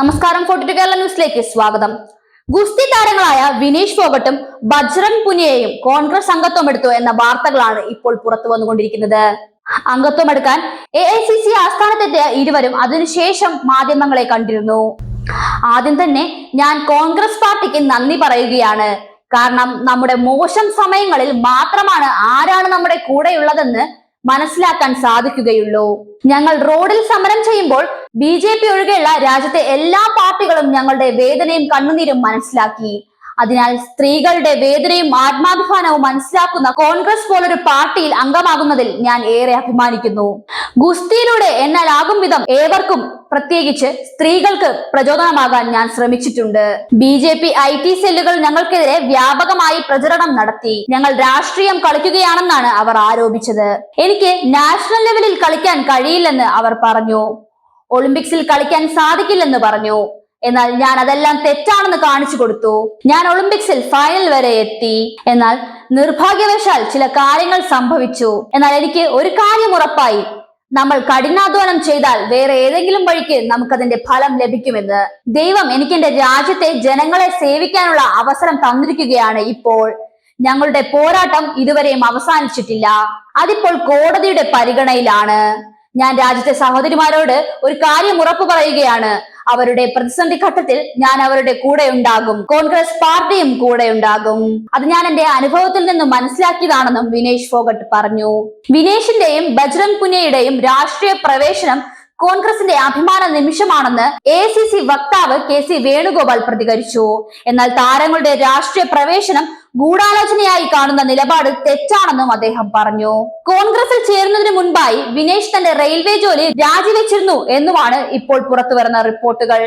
നമസ്കാരം ഫോർട്ടി കേരള ന്യൂസിലേക്ക് സ്വാഗതം. ഗുസ്തി താരങ്ങളായ വിനേഷ് ഫോഗട്ടും ബജ്രംഗ് പുനിയയും കോൺഗ്രസ് അംഗത്വം എടുത്തു എന്ന വാർത്തകളാണ് ഇപ്പോൾ പുറത്തു വന്നുകൊണ്ടിരിക്കുന്നത്. അംഗത്വം എടുക്കാൻ എ ഐ സി സി ആസ്ഥാനത്തെത്തിയ ഇരുവരും അതിനുശേഷം മാധ്യമങ്ങളെ കണ്ടിരുന്നു. ആദ്യം തന്നെ ഞാൻ കോൺഗ്രസ് പാർട്ടിക്ക് നന്ദി പറയുകയാണ്. കാരണം നമ്മുടെ മോശം സമയങ്ങളിൽ മാത്രമാണ് ആരാണ് നമ്മുടെ കൂടെയുള്ളതെന്ന് മനസ്സിലാക്കാൻ സാധിക്കുകയുള്ളൂ. ഞങ്ങൾ റോഡിൽ സമരം ചെയ്യുമ്പോൾ ബി ജെ പി ഒഴികെയുള്ള രാജ്യത്തെ എല്ലാ പാർട്ടികളും ഞങ്ങളുടെ വേദനയും കണ്ണുനീരും മനസ്സിലാക്കി. അതിനാൽ സ്ത്രീകളുടെ വേദനയും ആത്മാഭിമാനവും മനസ്സിലാക്കുന്ന കോൺഗ്രസ് പോലൊരു പാർട്ടിയിൽ അംഗമാകുന്നതിൽ ഞാൻ ഏറെ അഭിമാനിക്കുന്നു. ഗുസ്തിയിലൂടെ എന്നാലാകും വിധം ഏവർക്കും പ്രത്യേകിച്ച് സ്ത്രീകൾക്ക് പ്രചോദനമാകാൻ ഞാൻ ശ്രമിച്ചിട്ടുണ്ട്. B J P I T സെല്ലുകൾ ഞങ്ങൾക്കെതിരെ വ്യാപകമായി പ്രചരണം നടത്തി. ഞങ്ങൾ രാഷ്ട്രീയം കളിക്കുകയാണെന്നാണ് അവർ ആരോപിച്ചത്. എനിക്ക് നാഷണൽ ലെവലിൽ കളിക്കാൻ കഴിയില്ലെന്ന് അവർ പറഞ്ഞു. ഒളിമ്പിക്സിൽ കളിക്കാൻ സാധിക്കില്ലെന്ന് പറഞ്ഞു. എന്നാൽ ഞാൻ അതെല്ലാം തെറ്റാണെന്ന് കാണിച്ചു കൊടുത്തു. ഞാൻ ഒളിമ്പിക്സിൽ ഫൈനൽ വരെ എത്തി. എന്നാൽ നിർഭാഗ്യവശാൽ ചില കാര്യങ്ങൾ സംഭവിച്ചു. എന്നാൽ എനിക്ക് ഒരു കാര്യം ഉറപ്പായി. നമ്മൾ കഠിനാധ്വാനം ചെയ്താൽ വേറെ ഏതെങ്കിലും വഴിക്ക് നമുക്കതിന്റെ ഫലം ലഭിക്കുമെന്ന്. ദൈവം എനിക്ക് എന്റെ രാജ്യത്തെ ജനങ്ങളെ സേവിക്കാനുള്ള അവസരം തന്നിരിക്കുകയാണ് ഇപ്പോൾ. ഞങ്ങളുടെ പോരാട്ടം ഇതുവരെയും അവസാനിച്ചിട്ടില്ല. അതിപ്പോൾ കോടതിയുടെ പരിഗണനയിലാണ്. ഞാൻ രാജ്യത്തെ സഹോദരിമാരോട് ഒരു കാര്യം ഉറപ്പു പറയുകയാണ്. അവരുടെ പ്രതിസന്ധി ഘട്ടത്തിൽ ഞാൻ അവരുടെ കൂടെ ഉണ്ടാകും. കോൺഗ്രസ് പാർട്ടിയും കൂടെ ഉണ്ടാകും. അത് ഞാൻ എന്റെ അനുഭവത്തിൽ നിന്നും മനസ്സിലാക്കിയതാണെന്നും വിനേഷ് ഫോഗട്ട് പറഞ്ഞു. വിനേഷിന്റെയും ബജ്രംഗ് പുനിയയുടെയും രാഷ്ട്രീയ പ്രവേശനം കോൺഗ്രസിന്റെ അഭിമാന നിമിഷമാണെന്ന് എ സി സി വക്താവ് കെ സി വേണുഗോപാൽ പ്രതികരിച്ചു. എന്നാൽ താരങ്ങളുടെ രാഷ്ട്രീയ പ്രവേശനം ഗൂഢാലോചനയായി കാണുന്ന നിലപാട് തെറ്റാണെന്നും അദ്ദേഹം പറഞ്ഞു. കോൺഗ്രസിൽ ചേരുന്നതിന് മുൻപായി വിനേഷ് തന്റെ റെയിൽവേ ജോലി രാജിവെച്ചിരുന്നു എന്നുമാണ് ഇപ്പോൾ പുറത്തുവരുന്ന റിപ്പോർട്ടുകൾ.